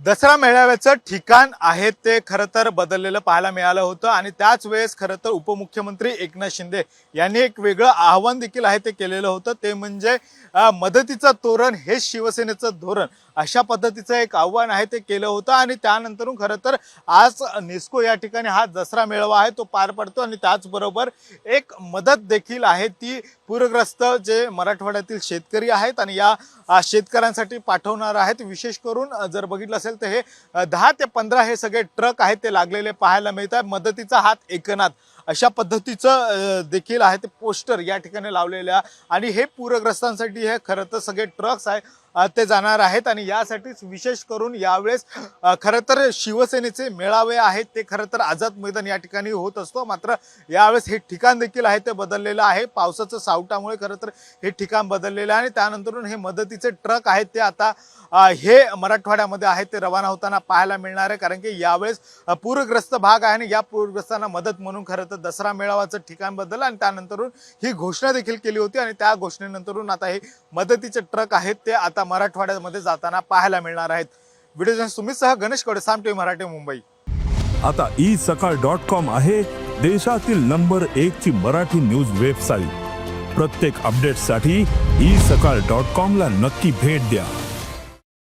दसरा मेळाव्याचं ठिकाण आहे ते खरं तर बदललेलं पाहायला मिळालं होतं आणि त्याच वेळेस खरं तर उपमुख्यमंत्री एकनाथ शिंदे यांनी एक वेगळं आव्हान देखील आहे ते केलेलं होतं. ते म्हणजे मदतीचं तोरण हे शिवसेनेचं धोरण अशा पद्धतीचं एक आव्हान आहे ते केलं होतं आणि त्यानंतरून खरं तर आज नेस्को या ठिकाणी हा दसरा मेळावा आहे तो पार पडतो आणि त्याचबरोबर एक मदत देखील आहे. ती पूरग्रस्त जे मराठवाड्यातील शेतकरी आहेत आणि या शेतकऱ्यांसाठी पाठवणार आहेत. विशेष करून जर बघितलं असेल तर हे दहा ते पंधरा हे सगळे ट्रक आहेत ते लागलेले पाहायला मिळत आहे मदतीचा हात एकनाथ. अशा पद्धतीचं देखील आहे ते पोस्टर या ठिकाणी लावलेलं आहे आणि हे पूरग्रस्तांसाठी हे खरं तर सगळे ट्रक्स आहे ते जाणार आहेत. आणि यासाठीच विशेष करून यावेळेस खरं तर शिवसेनेचे मेळावे आहेत. ते खरं तर आझाद मैदान या ठिकाणी होत असतो. मात्र यावेळेस हे ठिकाण देखील आहे ते बदललेलं आहे. पावसाचं सावटामुळे खरं तर हे ठिकाण बदललेलं आहे. आणि त्यानंतरून हे मदतीचे ट्रक आहेत ते आता हे मराठवाड्यामध्ये आहेत ते रवाना होताना पाहायला मिळणार आहे. कारण की यावेळेस पूरग्रस्त भाग आहे आणि या पूरग्रस्तांना मदत म्हणून खरं तर दसरा मेळावाचं ठिकाण बदललं आणि त्यानंतरून ही घोषणा देखील केली होती आणि त्या घोषणेनंतरून आता हे मदतीचे ट्रक आहेत ते आता मराठवाड्यामध्ये जाताना पाहायला मिळणार आहेत. व्हिडिओ जर्नलिस्ट सुमितसह गणेशकडे साम टीव्ही मराठी मुंबई. आता ई सकाळ डॉट कॉम आहे देशातील नंबर एक ची मराठी न्यूज वेबसाईट. प्रत्येक अपडेटसाठी ई सकाळ डॉट कॉम ला नक्की भेट द्या.